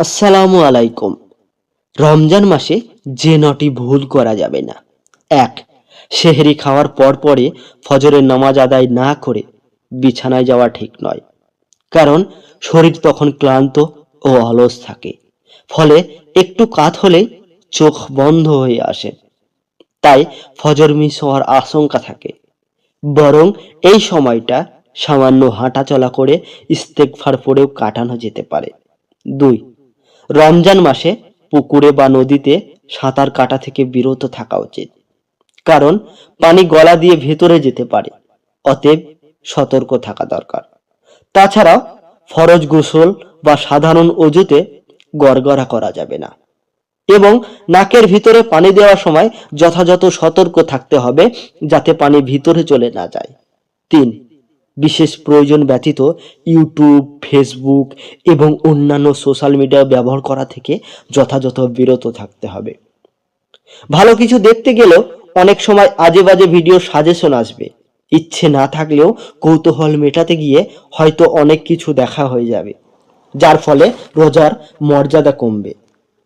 আসসালামু আলাইকুম। রমজান মাসে যে নটি ভুল করা যাবে না। এক, সেহরি খাওয়ার পর পরে ফজরের নামাজ আদায় না করে বিছানায় যাওয়া ঠিক নয়। কারণ শরীর তখন ক্লান্ত ও অলস থাকে। ফলে একটু কাত হলেই চোখ বন্ধ হয়ে আসে। তাই ফজর মিস হওয়ার আশঙ্কা থাকে। বরং এই সময়টা সামান্য হাঁটাচলা করে ইস্তেকফার পড়েও কাটানো যেতে পারে। দুই রমজান মাসে পুকুরে বা নদীতে সাঁতার কাটা থেকে বিরত থাকা উচিত। কারণ পানি গলা দিয়ে ভেতরে যেতে পারে, অতএব সতর্ক থাকা দরকার। তাছাড়াও ফরজ গোসল বা সাধারণ অজুতে গড়গড়া করা যাবে না। এবং নাকের ভিতরে পানি দেওয়ার সময় যথাযথ সতর্ক থাকতে হবে যাতে পানি ভিতরে চলে না যায়। তিন বিশেষ প্রয়োজন ব্যতীত ইউটিউব, ফেসবুক এবং অন্যান্য সোশ্যাল মিডিয়া ব্যবহার করা থেকে যথাযথ বিরত থাকতে হবে। ভালো কিছু দেখতে গেলেও অনেক সময় আজে বাজে ভিডিও সাজেশন আসবে। ইচ্ছে না থাকলেও কৌতূহল মেটাতে গিয়ে হয়তো অনেক কিছু দেখা হয়ে যাবে, যার ফলে রোজার মর্যাদা কমবে,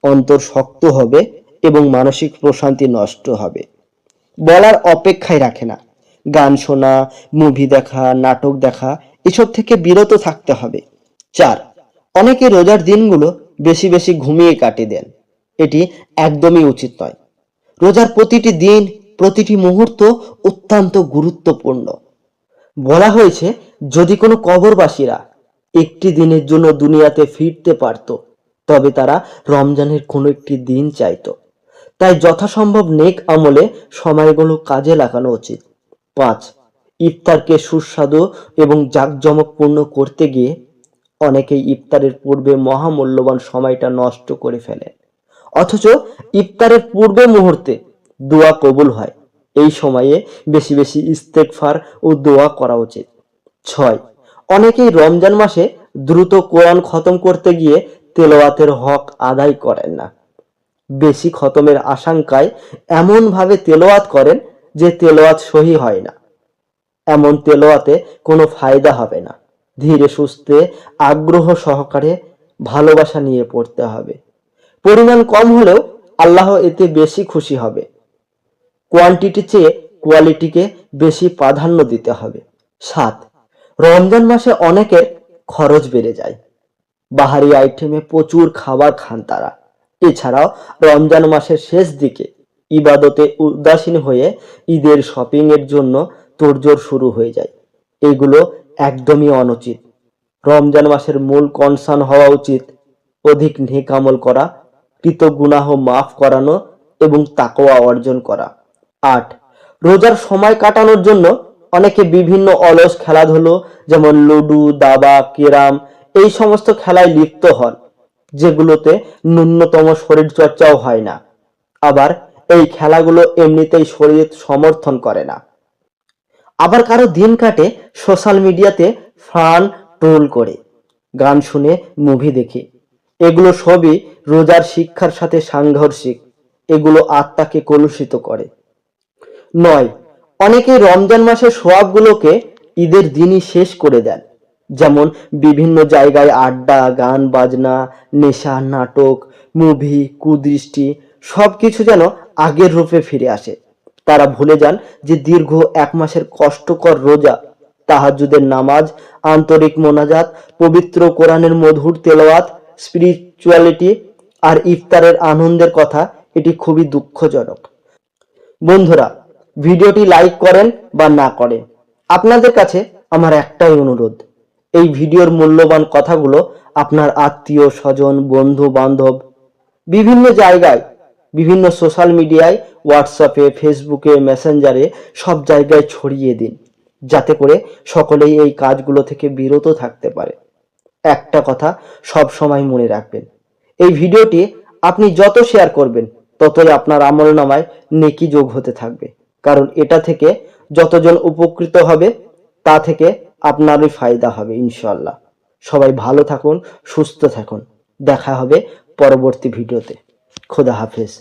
অন্তর শক্ত হবে এবং মানসিক প্রশান্তি নষ্ট হবে। বলার অপেক্ষায় রাখে না। গান শোনা মুভি দেখা, নাটক দেখা, এসব থেকে বিরত থাকতে হবে। চার, অনেকে রোজার দিনগুলো বেশি বেশি ঘুমিয়ে কাটে দেন। এটি একদমই উচিত নয়। রোজার প্রতিটি দিন, প্রতিটি মুহূর্ত অত্যন্ত গুরুত্বপূর্ণ। বলা হয়েছে, যদি কোনো কবরবাসীরা একটি দিনের জন্য দুনিয়াতে ফিরতে পারত, তবে তারা রমজানের কোনো একটি দিন চাইতো। তাই যথাসম্ভব নেক আমলে সময়গুলো কাজে লাগানো উচিত। পাঁচ, ইফতারকে সুস্বাদু এবং জাঁকজমকপূর্ণ করতে গিয়ে অনেকেই ইফতারের পূর্বে মহামূল্যবান সময়টা নষ্ট করে ফেলে। অথচ ইফতারের পূর্বে মুহূর্তে দোয়া কবুল হয়। এই সময়ে বেশি বেশি ইস্তেকফার ও দোয়া করা উচিত। ছয়, অনেকেই রমজান মাসে দ্রুত কোরআন খতম করতে গিয়ে তেলাওয়াতের হক আদায় করেন না। বেশি খতমের আশঙ্কায় এমনভাবে তেলোয়াত করেন যে তেলোয়াত সহি হয় না। এমন তেলোয়াতে কোনো ফায়দা হবে না। ধীরে সুস্থে, আগ্রহ সহকারে ভালোবাসা নিয়ে পড়তে হবে। পরিমাণ কম হলেও আল্লাহ এতে বেশি খুশি হবে। কোয়ান্টিটি চেয়ে কোয়ালিটিকে বেশি প্রাধান্য দিতে হবে। সাত, রমজান মাসে অনেকের খরচ বেড়ে যায়। বাহারি আইটেমে প্রচুর খাবার খান তারা। এছাড়াও রমজান মাসের শেষ দিকে ইবাদতে উদাসীন হয়ে ঈদের শপিং এর জন্য তোড়জোড় শুরু হয়ে যায়। এগুলো একদমই অনুচিত। রমজান মাসের মূল কনসার্ন হওয়া উচিত। অধিক নেকামল করা কৃতগুনাহ মাফ করানো এবং তাকওয়া অর্জন করা। আট, রোজার সময় কাটানোর জন্য অনেকে বিভিন্ন অলস খেলাধুলো, যেমন লুডু, দাবা কেরাম এই সমস্ত খেলায় লিপ্ত হন, যেগুলোতে ন্যূনতম শরীর চর্চাও হয় না। আবার এই খেলাগুলো এমনিতেই শরীর সমর্থন করে না। আবার কারও দিন কাটে সোশ্যাল মিডিয়াতে ফান, ট্রোল করে। গান শুনে মুভি দেখে। এগুলো সবই রোজার শিক্ষার সাথে সাংঘর্ষিক। এগুলো আত্মাকে কলুষিত করে। নয়, অনেকে রমজান মাসের সোয়াবগুলোকে ঈদের দিনই শেষ করে দেন। যেমন বিভিন্ন জায়গায় আড্ডা, গান, বাজনা, নেশা, নাটক, মুভি, কুদৃষ্টি, সবকিছু যেন আগের রূপে ফিরে আসে। তারা ভুলে যান যে দীর্ঘ এক মাসের কষ্টকর রোজা তাহাজুদের নামাজ, আন্তরিক মোনাজাত, পবিত্র কোরআনের মধুর তেলাওয়াত স্পিরিচুয়ালিটি আর ইফতারের আনন্দের কথা এটি খুবই দুঃখজনক। বন্ধুরা, ভিডিওটি লাইক করেন বা না করেন, আপনাদের কাছে আমার একটাই অনুরোধ, এই ভিডিওর মূল্যবান কথাগুলো আপনার আত্মীয়, স্বজন বন্ধু বান্ধব বিভিন্ন জায়গায় বিভিন্ন সোশ্যাল মিডিয়ায় হোয়াটসঅ্যাপে ফেসবুকে মেসেঞ্জারে সব জায়গায় ছড়িয়ে দিন, যাতে করে সকলেই এই কাজগুলো থেকে বিরত থাকতে পারে। একটা কথা সব সময় মনে রাখবেন, এই ভিডিওটি আপনি যত শেয়ার করবেন, ততই আপনার আমল নামায় নেকি যোগ হতে থাকবে। কারণ এটা থেকে যতজন উপকৃত হবে, তা থেকে আপনারই ফায়দা হবে ইনশাল্লাহ সবাই ভালো থাকুন, সুস্থ থাকুন। দেখা হবে পরবর্তী ভিডিওতে। খোদা হাফেজ